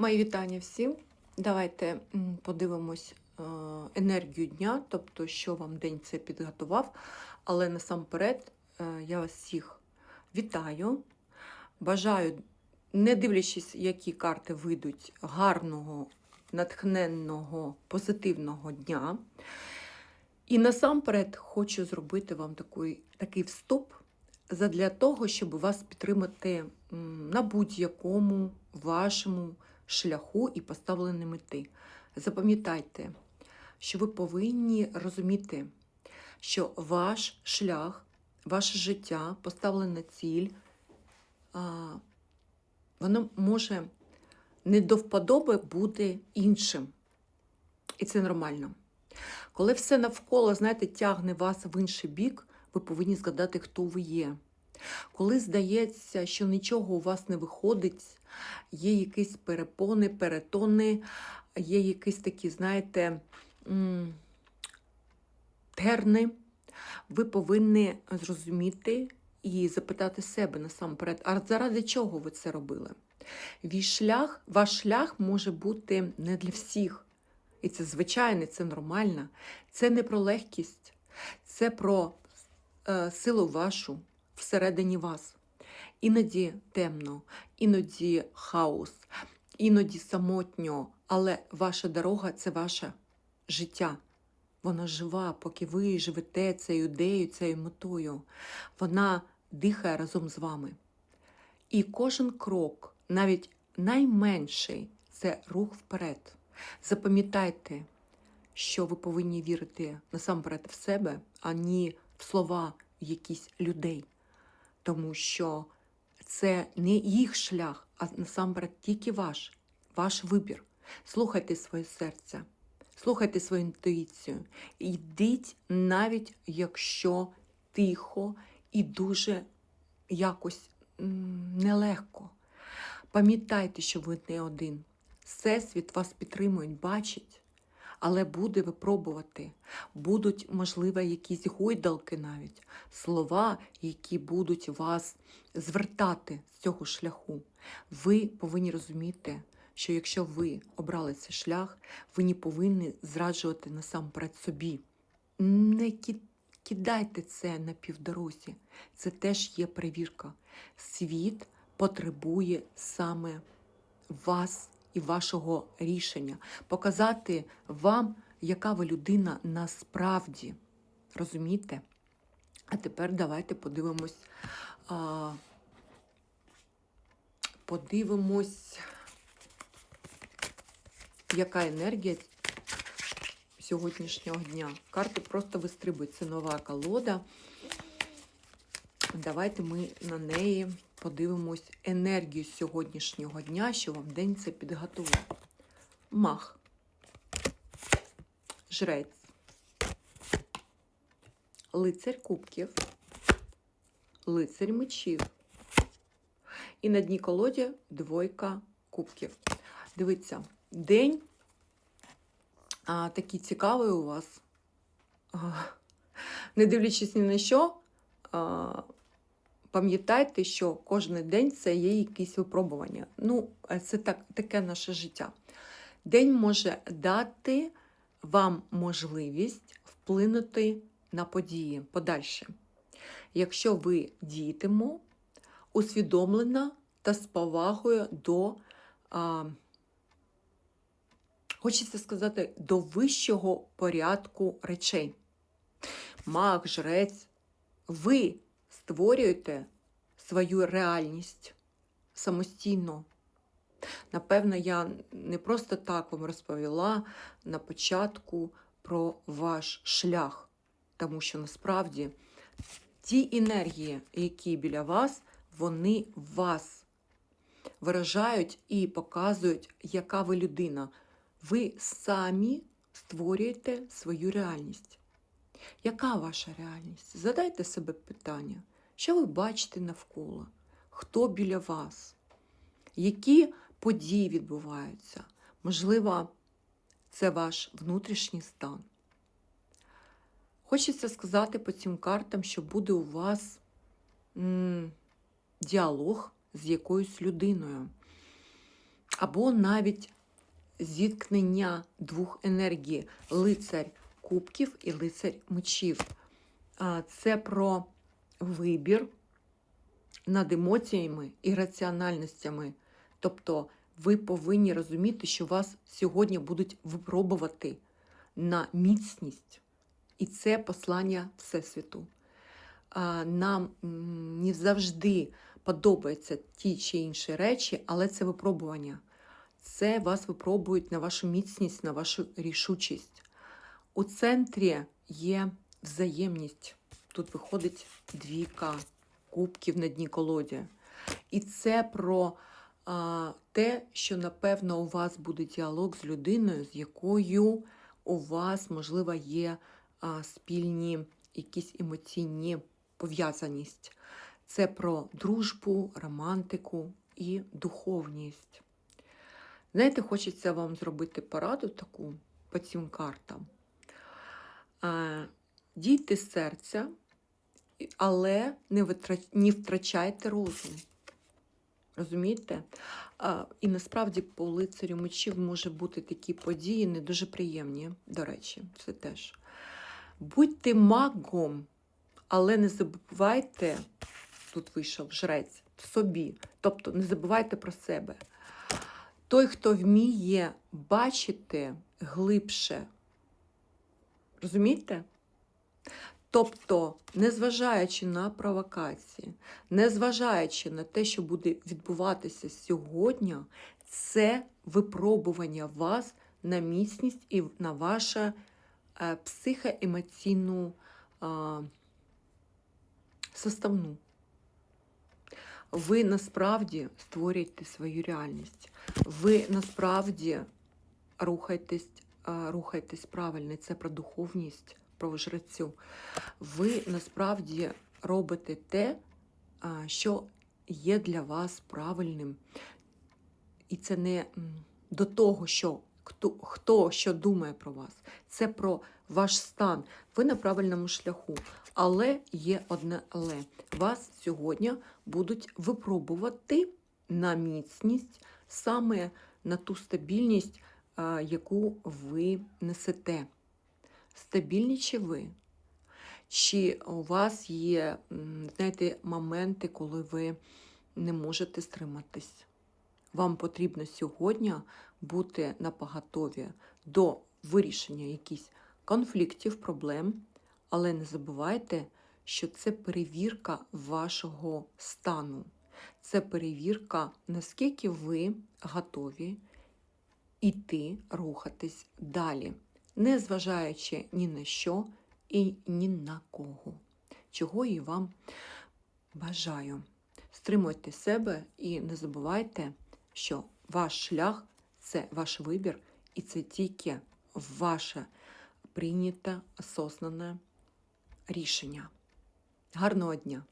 Мої вітання всім. Давайте подивимось е, енергію дня, тобто, що вам день це підготував. Але насамперед е, я вас всіх вітаю. Бажаю, не дивлячись, які карти вийдуть, гарного, натхненного, позитивного дня. І насамперед хочу зробити вам такий, такий вступ задля того, щоб вас підтримати на будь-якому вашому шляху і поставлені мети. Запам'ятайте, що ви повинні розуміти, що ваш шлях, ваше життя, поставлена ціль, воно може не до вподоби бути іншим. І це нормально. Коли все навколо, знаєте, тягне вас в інший бік, ви повинні згадати, хто ви є. Коли здається, що нічого у вас не виходить, є якісь перепони, перетони, є якісь такі, знаєте, терни, ви повинні зрозуміти і запитати себе насамперед, а заради чого ви це робили? Ваш шлях, ваш шлях може бути не для всіх. І це звичайно, це нормально. Це не про легкість, це про е, силу вашу всередині вас. Іноді темно, іноді хаос, іноді самотньо, але ваша дорога це ваше життя. Вона жива, поки ви живете цією ідеєю, цією метою. Вона дихає разом з вами. І кожен крок, навіть найменший, це рух вперед. Запам'ятайте, що ви повинні вірити насамперед в себе, а не в слова якісь людей. Тому що це не їх шлях, а насамперед тільки ваш, ваш вибір. Слухайте своє серце, слухайте свою інтуїцію. Йдіть навіть якщо тихо і дуже якось нелегко. Пам'ятайте, що ви не один. Всесвіт вас підтримує, бачить, але буде випробувати. Будуть, можливо, якісь гойдалки навіть, слова, які будуть вас звертати з цього шляху. Ви повинні розуміти, що якщо ви обрали цей шлях, ви не повинні зраджувати насамперед собі. Не кидайте це на півдорозі. Це теж є перевірка. Світ потребує саме вас і вашого рішення, показати вам, яка ви людина насправді. Розумієте? А тепер давайте подивимось. А, подивимось, яка енергія сьогоднішнього дня. Карти просто вистрибують. Це нова колода. Давайте ми на неї подивимось енергію сьогоднішнього дня, що вам день це підготував. Мах, жрець, лицар кубків, лицар мечів. І на дні колоді двойка кубків. Дивіться, день а, такий цікавий у вас. Не дивлячись ні на що, пам'ятайте, що кожен день це є якісь випробування. Ну, це так, таке наше життя. День може дати вам можливість вплинути на події подальше. Якщо ви дієтимо усвідомлено та з повагою до, а, хочеться сказати, до вищого порядку речей. Маг, жрець, ви створюєте свою реальність самостійно. Напевно, я не просто так вам розповіла на початку про ваш шлях, тому що насправді ті енергії, які біля вас, вони вас виражають і показують, яка ви людина. Ви самі створюєте свою реальність. Яка ваша реальність? Задайте себе питання, що ви бачите навколо? Хто біля вас? Які події відбуваються? Можливо, це ваш внутрішній стан. Хочеться сказати по цим картам, що буде у вас м, діалог з якоюсь людиною. або навіть зіткнення двох енергій лицар кубків і лицар мечів. Це про вибір над емоціями і раціональностями. Тобто ви повинні розуміти, що вас сьогодні будуть випробувати на міцність. І це послання Всесвіту. Нам не завжди подобаються ті чи інші речі, але це випробування. Це вас випробують на вашу міцність, на вашу рішучість. У центрі є взаємність. Тут виходить двійка кубків на дні колоді. І це про а, те, що, напевно, у вас буде діалог з людиною, з якою у вас, можливо, є а, спільні якісь емоційні пов'язаність. Це про дружбу, романтику і духовність. Знаєте, хочеться вам зробити пораду таку по цим картам. Дійте серця, але не, витра- не втрачайте розум. Розумієте? А, і насправді по лицарю мечів може бути такі події не дуже приємні, до речі, це теж. Будьте магом, але не забувайте, тут вийшов жрець, собі. Тобто не забувайте про себе. Той, хто вміє бачити глибше, розумієте? Тобто, незважаючи на провокації, незважаючи на те, що буде відбуватися сьогодні, це випробування вас на міцність і на вашу е, психоемоційну составну. Ви насправді створюєте свою реальність. Ви насправді рухаєтесь, е, рухаєтесь правильно. Це про духовність, про жрецю. Ви насправді робите те, що є для вас правильним. І це не до того, що хто, хто що думає про вас. Це про ваш стан. Ви на правильному шляху. Але є одне але. Вас сьогодні будуть випробувати на міцність, саме на ту стабільність, яку ви несете. Стабільні чи ви? Чи у вас є, знаєте, моменти, коли ви не можете стриматись? Вам потрібно сьогодні бути на поготові до вирішення якихось конфліктів, проблем, але не забувайте, що це перевірка вашого стану. Це перевірка, наскільки ви готові іти, рухатись далі, не зважаючи ні на що і ні на кого. Чого і вам бажаю. Стримуйте себе і не забувайте, що ваш шлях це ваш вибір, і це тільки ваше прийняте осознане рішення. Гарного дня!